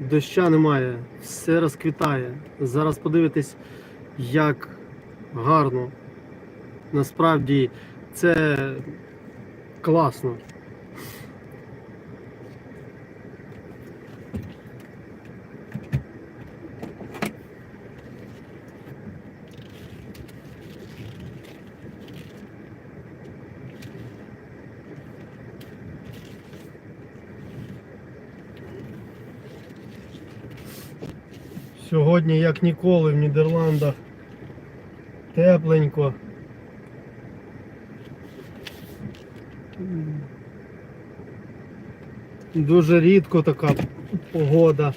доща немає, все розквітає. Зараз подивитесь, як гарно. Насправді це класно. Сьогодні, як ніколи, в Нідерландах тепленько. Дуже рідко така погода.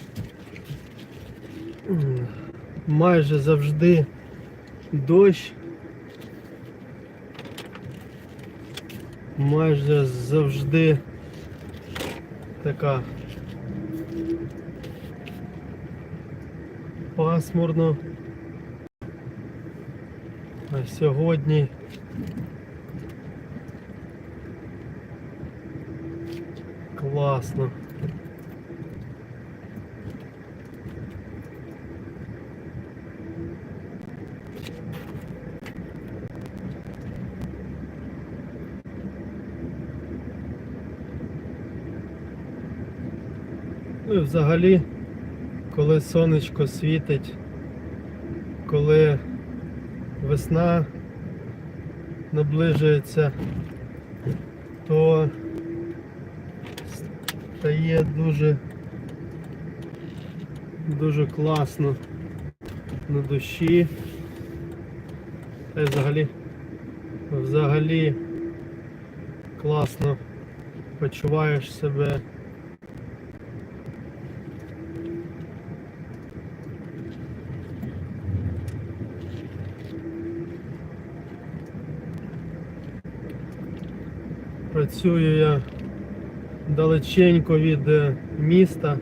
Майже завжди дощ. Майже завжди така пасмурно. А сьогодні класно. Ну і взагалі, коли сонечко світить, коли весна наближується, то стає дуже дуже класно на душі. Та й взагалі взагалі класно почуваєш себе. Працюю я далеченько від е, міста.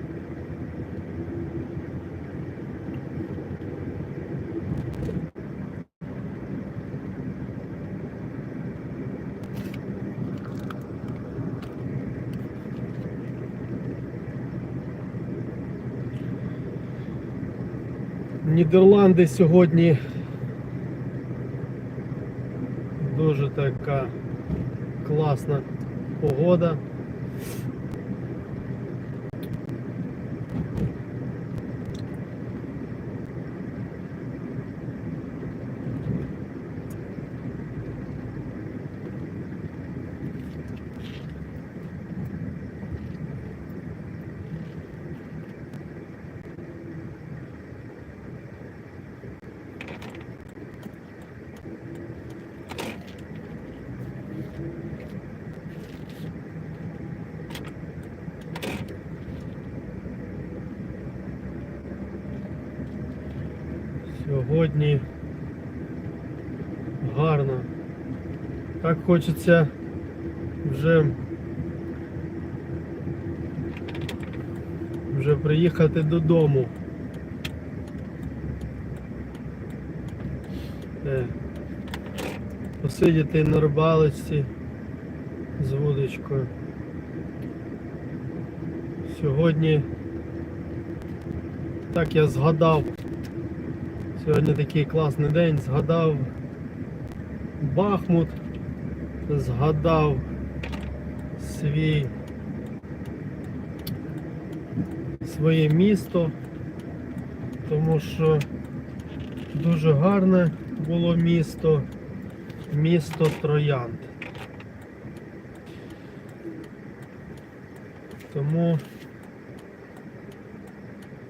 Нідерланди сьогодні дуже така класна погода. Сьогодні гарно. Так хочеться вже вже приїхати додому. Е, посидіти на рибалочці з вудочкою. Сьогодні так я згадав. Сьогодні такий класний день, згадав Бахмут, згадав свій своє місто, тому що дуже гарне було місто, місто Троянд. Тому,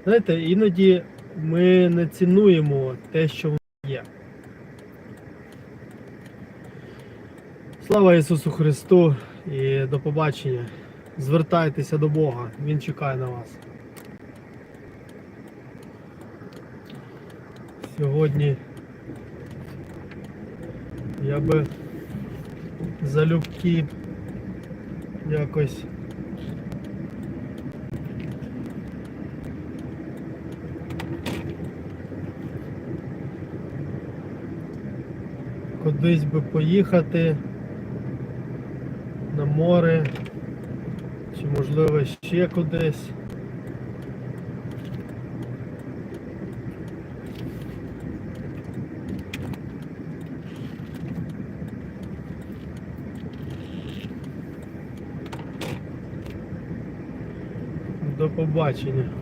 знаєте, іноді ми не цінуємо те, що в нас є. Слава Ісусу Христу і до побачення. Звертайтеся до Бога, Він чекає на вас. Сьогодні я би залюбки якось кудись би поїхати на море чи можливо ще кудись. До побачення.